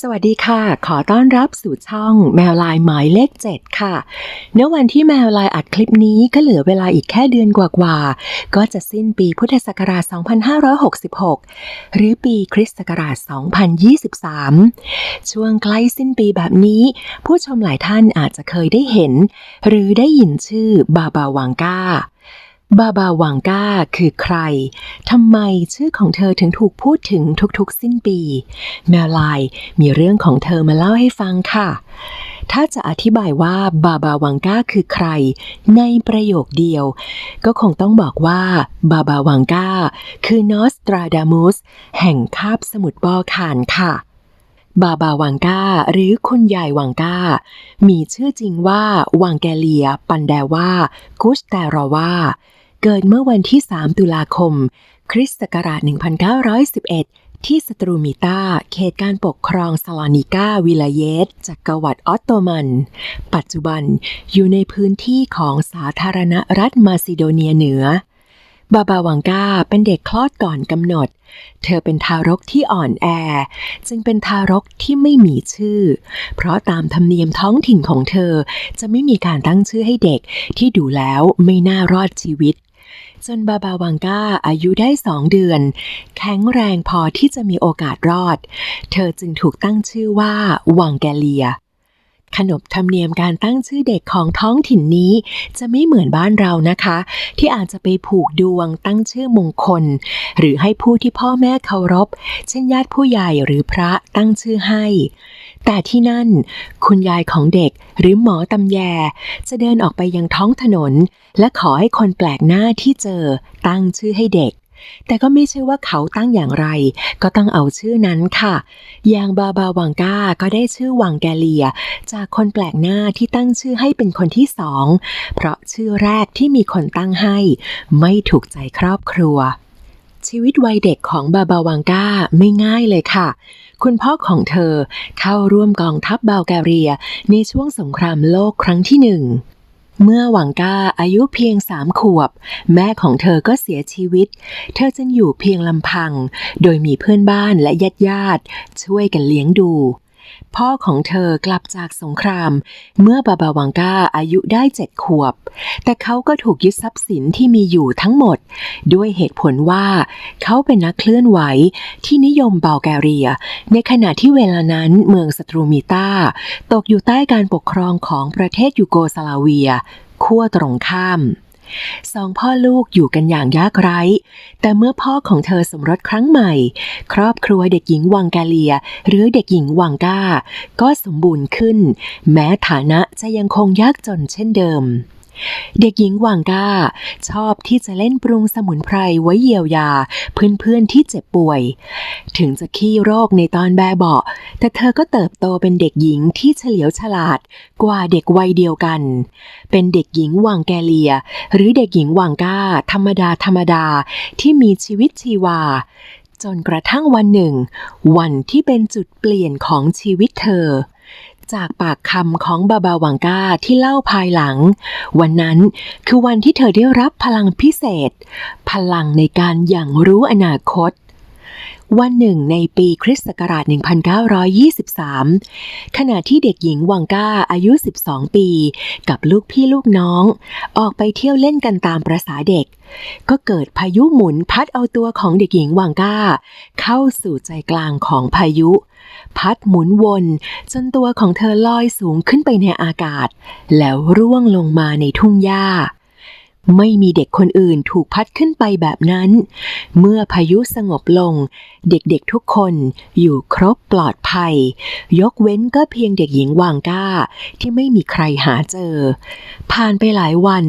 สวัสดีค่ะ ขอต้อนรับสู่ช่องแมวลายหมายเลข 7 ค่ะณวันที่แมวลายอัดคลิปนี้ก็เหลือเวลาอีกแค่เดือนกว่าๆ ก็จะสิ้นปีพุทธศักราช 2566 หรือปีคริสต์ศักราช 2023 ช่วงใกล้สิ้นปีแบบนี้ ผู้ชมหลายท่านอาจจะเคยได้เห็น หรือได้ยินชื่อบาบาวังกา บาบาวังกาคือใคร ทำไมชื่อของเธอถึงถูกพูดถึงทุกๆ สิ้นปี แมวลายมีเรื่องของเธอมาเล่าให้ฟังค่ะ ถ้าจะอธิบายว่าบาบาวังกาคือใคร ในประโยคเดียว ก็คงต้องบอกว่าบาบาวังกาคือนอสตราดามุส แห่งคาบสมุทรบอลข่านค่ะบาบาวังกาหรือคุณยายวังกามีชื่อจริงว่าวังแกเลีย ปันแดว่า กุชแตรอว่า เกิดเมื่อวันที่ 3 ตุลาคม คริสต์ศักราช 1911 ที่สตรูมิตาเขตการปกครองซาลานิกาวิลาเยตจักรวรรดิออตโตมัน ปัจจุบันอยู่ในพื้นที่ของสาธารณรัฐมาซิโดเนียเหนือบาบาวังกาเป็นเด็กคลอดก่อนกำหนด เธอเป็นทารกที่อ่อนแอ จึงเป็นทารกที่ไม่มีชื่อ เพราะตามธรรมเนียมท้องถิ่นของเธอจะไม่มีการตั้งชื่อให้เด็กที่ดูแล้วไม่น่ารอดชีวิต จนบาบาวังกาอายุได้สองเดือน แข็งแรงพอที่จะมีโอกาสรอด เธอจึงถูกตั้งชื่อว่าวังแกเลีย ขนบธรรมเนียมการตั้งชื่อเด็กของท้องถิ่นนี้ จะไม่เหมือนบ้านเรานะคะ ที่อาจจะไปผูกดวงตั้งชื่อมงคล หรือให้ผู้ที่พ่อแม่เคารพ เช่นญาติผู้ใหญ่หรือพระตั้งชื่อให้ แต่ที่นั่น คุณยายของเด็กหรือหมอตำแย จะเดินออกไปยังท้องถนน และขอให้คนแปลกหน้าที่เจอตั้งชื่อให้เด็ก แต่ก็ไม่ใช่ว่าเขาตั้งอย่างไร ก็ต้องเอาชื่อนั้นค่ะ อย่างบาบาวังกาก็ได้ชื่อวังแกเลีย จากคนแปลกหน้าที่ตั้งชื่อให้เป็นคนที่สอง เพราะชื่อแรกที่มีคนตั้งให้ ไม่ถูกใจครอบครัว ชีวิตวัยเด็กของบาบาวังกาไม่ง่ายเลยค่ะคุณพ่อของเธอเข้าร่วมกองทัพบัลแกเรียในช่วงสงครามโลกครั้งที่หนึ่ง เมื่อหวังกาอายุเพียงสามขวบ แม่ของเธอก็เสียชีวิต เธอจึงอยู่เพียงลำพัง โดยมีเพื่อนบ้านและญาติญาติช่วยกันเลี้ยงดู พ่อของเธอกลับจากสงคราม เมื่อบาบาวังกาอายุได้เจ็ดขวบ แต่เขาก็ถูกยึดทรัพย์สินที่มีอยู่ทั้งหมด ด้วยเหตุผลว่า เขาเป็นนักเคลื่อนไหวที่นิยมบัลแกเรีย ในขณะที่เวลานั้นเมืองสตรูมิตาตกอยู่ใต้การปกครองของประเทศยูโกสลาเวีย ขั้วตรงข้าม สองพ่อลูกอยู่กันอย่างยากไร้ แต่เมื่อพ่อของเธอสมรสครั้งใหม่ ครอบครัวเด็กหญิงวังกาเลีย หรือเด็กหญิงวังก้า ก็สมบูรณ์ขึ้น แม้ฐานะจะยังคงยากจนเช่นเดิม เด็กหญิงวังกาชอบที่จะเล่นปรุงสมุนไพรไว้เยียวยา เพื่อนๆที่เจ็บป่วย ถึงจะขี้โรคในตอนแบบเบาะแต่เธอก็เติบโตเป็นเด็กหญิงที่เฉลียวฉลาดกว่าเด็กวัยเดียวกัน เป็นเด็กหญิงวังแกเลีย หรือเด็กหญิงวังก้า ธรรมดาธรรมดาที่มีชีวิตชีวาจนกระทั่งวันหนึ่ง วันที่เป็นจุดเปลี่ยนของชีวิตเธอ จากปากคำของบาบาวังกาที่เล่าภายหลัง วันนั้นคือวันที่เธอได้รับพลังพิเศษ พลังในการอย่างรู้อนาคต วันหนึ่งในปีคริสต์ศักราช 1923 ขณะที่เด็กหญิงวังก้าอายุ 12 ปี กับลูกพี่ลูกน้อง ออกไปเที่ยวเล่นกันตามประษาเด็ก ก็เกิดพายุหมุนพัดเอาตัวของเด็กหญิงวังก้า เข้าสู่ใจกลางของพายุ พัดหมุนวนจนตัวของเธอลอยสูงขึ้นไปในอากาศ แล้วร่วงลงมาในทุ่งหญ้า ไม่มีเด็กคนอื่นถูกพัดขึ้นไปแบบนั้น เมื่อพายุสงบลง เด็กๆทุกคนอยู่ครบปลอดภัย ยกเว้นก็เพียงเด็กหญิงวางก้า ที่ไม่มีใครหาเจอ ผ่านไปหลายวัน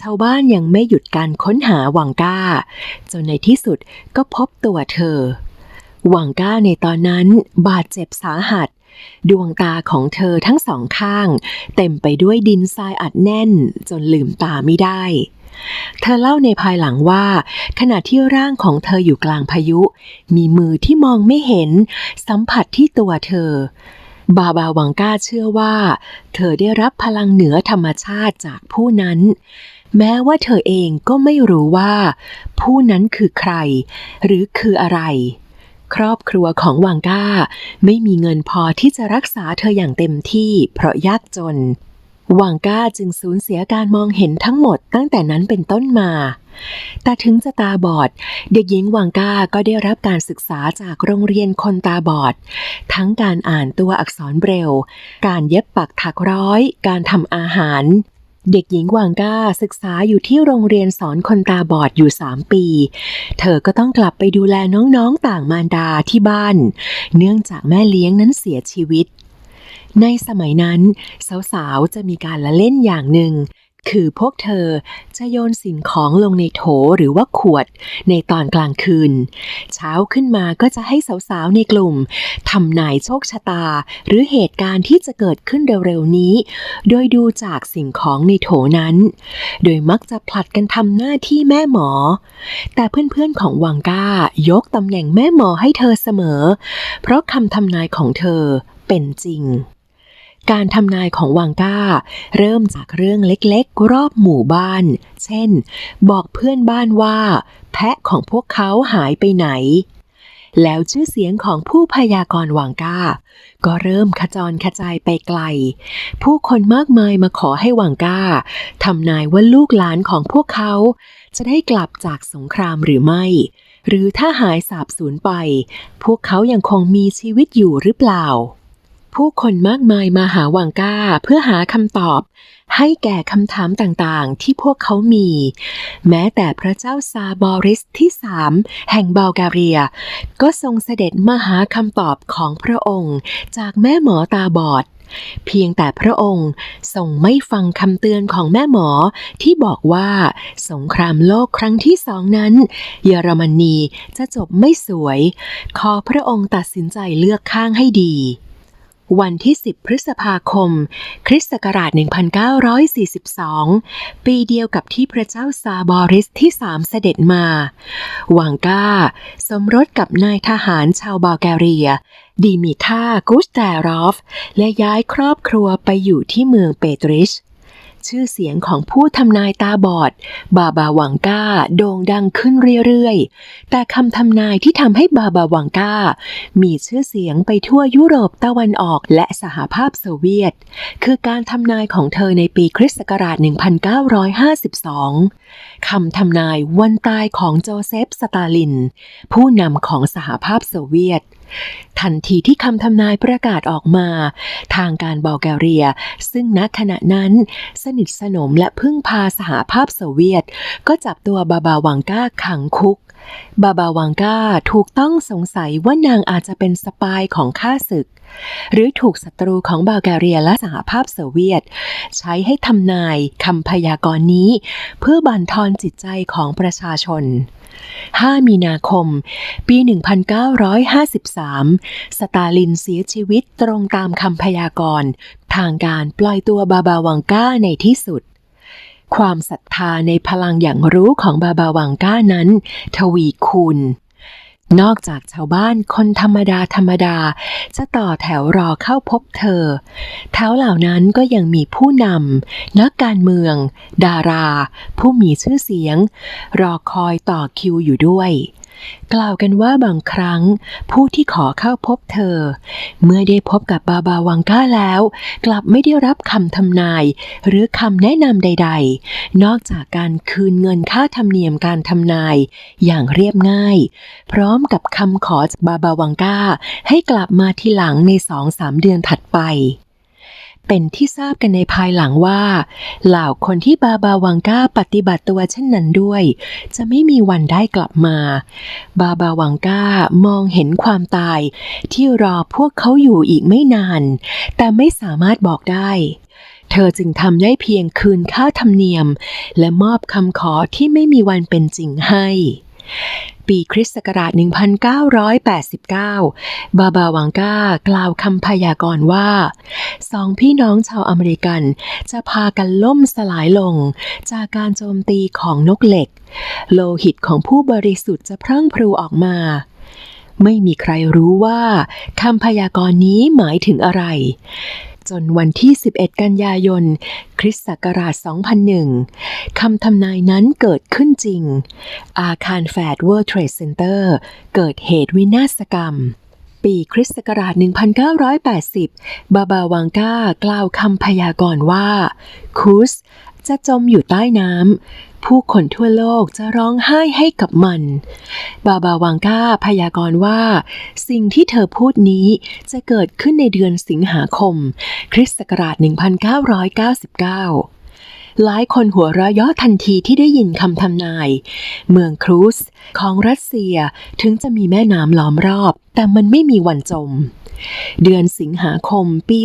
ชาวบ้านยังไม่หยุดการค้นหาวังก้า จนในที่สุดก็พบตัวเธอวังก้าในตอนนั้นบาดเจ็บสาหัสดวงตาของเธอทั้งสองข้าง เต็มไปด้วยดินทรายอัดแน่นจนลืมตาไม่ได้ เธอเล่าในภายหลังว่า ขณะที่ร่างของเธออยู่กลางพายุ มีมือที่มองไม่เห็น สัมผัสที่ตัวเธอ บาบาวังก้าเชื่อว่า เธอได้รับพลังเหนือธรรมชาติจากผู้นั้น แม้ว่าเธอเองก็ไม่รู้ว่า ผู้นั้นคือใคร หรือคืออะไร ครอบครัวของวังก้า ไม่มีเงินพอที่จะรักษาเธออย่างเต็มที่เพราะยากจน วังก้าจึงสูญเสียการมองเห็นทั้งหมดตั้งแต่นั้นเป็นต้นมา แต่ถึงจะตาบอด เด็กหญิงวังก้าก็ได้รับการศึกษาจากโรงเรียนคนตาบอด ทั้งการอ่านตัวอักษรเบรลล์การเย็บปักถักร้อย การทำอาหาร เด็กหญิงวังก้าศึกษาอยู่ที่โรงเรียนสอนคนตาบอดอยู่ 3 ปี เธอก็ต้องกลับไปดูแลน้องๆต่างมารดาที่บ้าน เนื่องจากแม่เลี้ยงนั้นเสียชีวิต ในสมัยนั้น สาวๆ จะมีการละเล่นอย่างหนึ่ง คือพวกเธอจะโยนสิ่งของลงในโถหรือว่าขวดในตอนกลางคืน เช้าขึ้นมาก็จะให้สาวๆ ในกลุ่มทำนายโชคชะตา หรือเหตุการณ์ที่จะเกิดขึ้นเร็วๆ นี้ โดยดูจากสิ่งของในโถนั้น โดยมักจะผลัดกันทำหน้าที่แม่หมอ แต่เพื่อนๆ ของวังก้ายกตำแหน่งแม่หมอให้เธอเสมอ เพราะคำทำนายของเธอเป็นจริง การทำนายของวังก้า เริ่มจากเรื่องเล็กๆ รอบหมู่บ้าน เช่น บอกเพื่อนบ้านว่า แพะของพวกเขาหายไปไหน แล้วชื่อเสียงของผู้พยากรณ์วังก้า ก็เริ่มขจรกระจายไปไกล ผู้คนมากมายมาขอให้วังก้าทำนายว่าลูกหลานของพวกเขา จะได้กลับจากสงครามหรือไม่หรือถ้าหายสาบสูญไป พวกเขายังคงมีชีวิตอยู่หรือเปล่า ผู้คนมากมายมาหาวังก้าเพื่อหาคำตอบ ให้แก่คำถามต่างๆ ที่พวกเขามี แม้แต่พระเจ้าซาบอริสที่สามแห่งบัลกเรีย ก็ทรงเสด็จมาหาคำตอบของพระองค์จากแม่หมอตาบอด เพียงแต่พระองค์ทรงไม่ฟังคำเตือนของแม่หมอที่บอกว่า สงครามโลกครั้งที่สองนั้น เยอรมนีจะจบไม่สวย ขอพระองค์ตัดสินใจเลือกข้างให้ดี วันที่ 10 พฤษภาคม คริสต์ศักราช 1942 ปีเดียวกับที่พระเจ้าซาบอริสที่สามเสด็จมา วังก้า สมรสกับนายทหารชาวบาลแกเรียดิมิทากุสแตรอฟ และย้ายครอบครัวไปอยู่ที่เมืองเปตริช ชื่อเสียงของผู้ทำนายตาบอด บาบาวังก้าโด่งดังขึ้นเรื่อยๆ แต่คำทำนายที่ทำให้บาบาวังก้ามีชื่อเสียงไปทั่วยุโรปตะวันออกและสหภาพโซเวียต คือการทำนายของเธอในปีคริสต์ศักราช 1952 คำทำนายวันตายของโจเซฟ สตาลิน ผู้นำของสหภาพโซเวียต ทันทีที่คำทำนายประกาศออกมา ทางการบอลแกเรีย ซึ่งณขณะนั้นสนิทสนมและพึ่งพาสหภาพโซเวียต ก็จับตัวบาบาวังก้าขังคุก บาบาวังกาถูกต้องสงสัยว่านางอาจจะเป็นสปายของข้าศึก หรือถูกศัตรูของบัลแกเรียและสหภาพโซเวียต ใช้ให้ทำนายคำพยากรณ์นี้ เพื่อบั่นทอนจิตใจของประชาชน 5 มีนาคม ปี 1953 สตาลินเสียชีวิตตรงตามคำพยากรณ์ ทางการปล่อยตัวบาบาวังกาในที่สุด ความศรัทธาในพลังอย่างรู้ของบาบาวังก้านั้น ทวีคูณนอกจากชาวบ้านคนธรรมดาธรรมดา จะต่อแถวรอเข้าพบเธอแถวเหล่านั้นก็ยังมีผู้นำนักการเมือง ดารา ผู้มีชื่อเสียง รอคอยต่อคิวอยู่ด้วย กล่าวกันว่าบางครั้ง ผู้ที่ขอเข้าพบเธอ เมื่อได้พบกับบาบาวังก้าแล้ว กลับไม่ได้รับคำทำนาย หรือคำแนะนำใด ๆ นอกจากการคืนเงินค่าธรรมเนียมการทำนาย อย่างเรียบง่าย พร้อมกับคำขอจากบาบาวังก้า ให้กลับมาทีหลังในสองสามเดือนถัดไป เป็นที่ทราบกันในภายหลังว่า เหล่าคนที่บาบาวังก้าปฏิบัติตัวเช่นนั้นด้วย จะไม่มีวันได้กลับมา บาบาวังก้ามองเห็นความตาย ที่รอพวกเขาอยู่อีกไม่นาน แต่ไม่สามารถบอกได้เธอจึงทำได้เพียงคืนค่าธรรมเนียม และมอบคำขอที่ไม่มีวันเป็นจริงให้ ปีคริสต์ศักราช 1989 บาบาวังก้ากล่าวคำพยากรณ์ว่า สองพี่น้องชาวอเมริกันจะพากันล่มสลายลง จากการโจมตีของนกเหล็ก โลหิตของผู้บริสุทธิ์จะพรั่งพรูออกมา ไม่มีใครรู้ว่าคำพยากรณ์นี้หมายถึงอะไร จนวันที่ 11 กันยายน คริสต์ศักราช 2001 คำทำนายนั้นเกิดขึ้นจริง อาคารแฟดเวิร์ Trade Center เกิดเหตุวินาศกรรม ปีคริสต์ศักราช 1980 บาบาวังกากล่าวคำพยากรณ์ว่า คุสจะจมอยู่ใต้น้ำ ผู้คนทั่วโลกจะร้องไห้ให้กับมัน บาบาวังกาพยากรณ์ว่า สิ่งที่เธอพูดนี้จะเกิดขึ้นในเดือนสิงหาคม คริสต์ศักราช 1999หลายคนหัวเราะยาะทันทีที่ได้ยินคำทำนาย เมืองครูสของรัสเซียถึงจะมีแม่น้ำล้อมรอบ แต่มันไม่มีวันจม เดือนสิงหาคมปี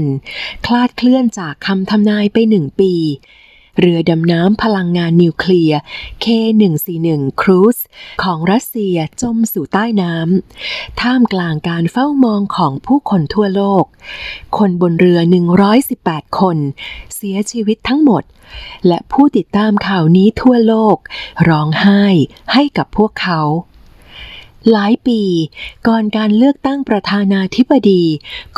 2000 คลาดเคลื่อนจากคำทำนายไปหนึ่งปี เรือดำน้ำพลังงานนิวเคลียร์ K141 ครูซของรัสเซียจมสู่ใต้น้ำ ท่ามกลางการเฝ้ามองของผู้คนทั่วโลก คนบนเรือ 118 คน เสียชีวิตทั้งหมด และผู้ติดตามข่าวนี้ทั่วโลก ร้องไห้ให้กับพวกเขาหลายปีก่อนการเลือกตั้งประธานาธิบดี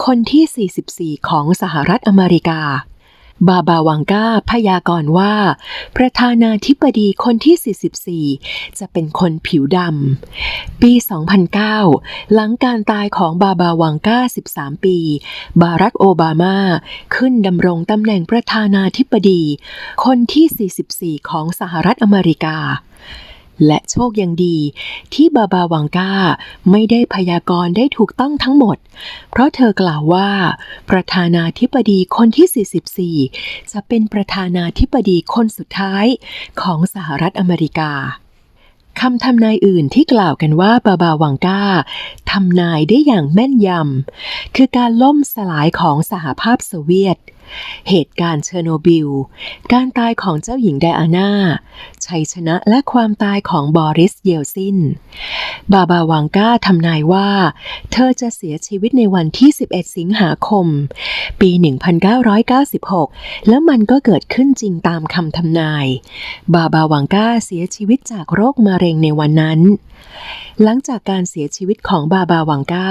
คนที่ 44 ของสหรัฐอเมริกา บาบาวังกาพยากรณ์ว่า ประธานาธิบดีคนที่ 44 จะเป็นคนผิวดำ ปี 2009 หลังการตายของบาบาวังกา13 ปี บารักโอบามา ขึ้นดำรงตำแหน่งประธานาธิบดี คนที่ 44 ของสหรัฐอเมริกา และโชคยังดี ที่บาบาวังกาไม่ได้พยากรณ์ได้ถูกต้องทั้งหมด เพราะเธอกล่าวว่า ประธานาธิบดีคนที่ 44 จะเป็นประธานาธิบดีคนสุดท้ายของสหรัฐอเมริกาคำทำนายอื่นที่กล่าวกันว่าบาบาวังกาทำนายได้อย่างแม่นยำ คือการล่มสลายของสหภาพโซเวียต เหตุการณ์เชอร์โนบิล การตายของเจ้าหญิงไดอาน่า ชัยชนะและความตายของบอริสเยลซิน บาบาวังกาทำนายว่า เธอจะเสียชีวิตในวันที่ 11 สิงหาคม ปี 1996 แล้วมันก็เกิดขึ้นจริงตามคำทำนาย บาบาวังกาเสียชีวิตจากโรคมะเร็งในวันนั้น หลังจากการเสียชีวิตของบาบาวังกา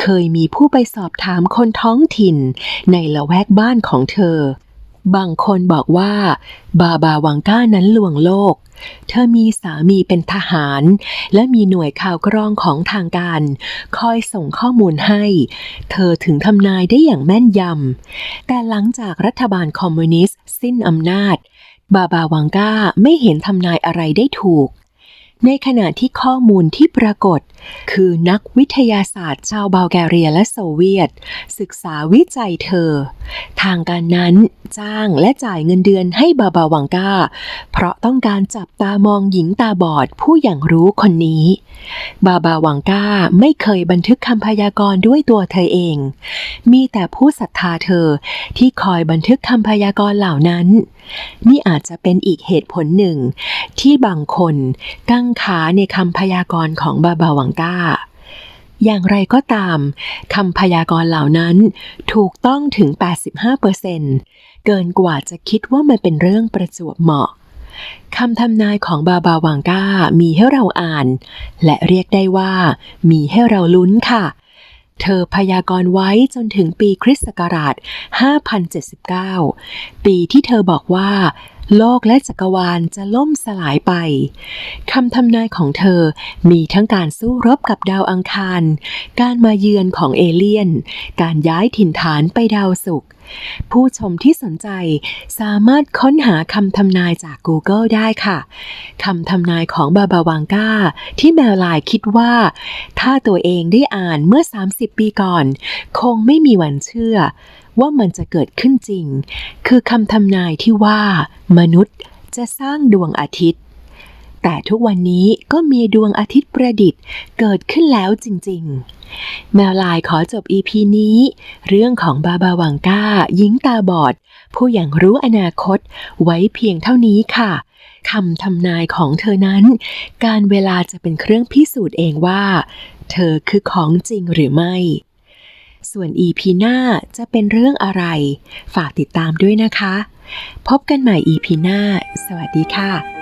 เคยมีผู้ไปสอบถามคนท้องถิ่น ในละแวกบ้านของเธอ บางคนบอกว่า บาบาวังก้านั้นลวงโลก เธอมีสามีเป็นทหาร และมีหน่วยข่าวกรองของทางการ คอยส่งข้อมูลให้ เธอถึงทำนายได้อย่างแม่นยำ แต่หลังจากรัฐบาลคอมมิวนิสต์สิ้นอำนาจ บาบาวังก้าไม่เห็นทำนายอะไรได้ถูก ในขณะที่ข้อมูลที่ปรากฏ คือนักวิทยาศาสตร์ชาวบัลแกเรียและโซเวียต ศึกษาวิจัยเธอ ทางการนั้นจ้างและจ่ายเงินเดือนให้บาบาวังกาเพราะต้องการจับตามองหญิงตาบอดผู้อย่างรู้คนนี้ บาบาวังกาไม่เคยบันทึกคำพยากรณ์ด้วยตัวเธอเอง มีแต่ผู้ศรัทธาเธอที่คอยบันทึกคำพยากรณ์เหล่านั้น นี่อาจจะเป็นอีกเหตุผลหนึ่ง ที่บางคนกังขาในคำพยากรณ์ของบาบาวังกาอย่างไรก็ตามคำพยากรณ์เหล่านั้นถูกต้องถึง 85%เกินกว่าจะคิดว่ามันเป็นเรื่องประจวบเหมาะคำทำนายของบาบาวังกามีให้เราอ่าน และเรียกได้ว่า มีให้เราลุ้นค่ะ เธอพยากรณ์ไว้จนถึงปีคริสต์ศักราช 5079 ปีที่เธอบอกว่า โลกและจักรวาลจะล่มสลายไป คำทำนายของเธอมีทั้งการสู้รบกับดาวอังคาร การมาเยือนของเอเลี่ยน การย้ายถิ่นฐานไปดาวศุกร์ ผู้ชมที่สนใจสามารถค้นหาคำทำนายจาก Google ได้ค่ะ คำทำนายของบาบาวังกาที่แมวลายคิดว่า ถ้าตัวเองได้อ่านเมื่อ 30 ปีก่อน คงไม่มีวันเชื่อ ว่ามันจะเกิดขึ้นจริง คือคำทำนายที่ว่า มนุษย์จะสร้างดวงอาทิตย์ แต่ทุกวันนี้ก็มีดวงอาทิตย์ประดิษฐ์เกิดขึ้นแล้วจริง ๆ แมวลายขอจบ EP นี้ เรื่องของบาบาวังกาหญิงตาบอด ผู้อย่างรู้อนาคตไว้เพียงเท่านี้ค่ะคำทำนายของเธอนั้น การเวลาจะเป็นเครื่องพิสูจน์เองว่า เธอคือของจริงหรือไม่ ส่วน EP หน้าจะเป็นเรื่องอะไร ฝากติดตามด้วยนะคะ พบกันใหม่ EP หน้า สวัสดีค่ะ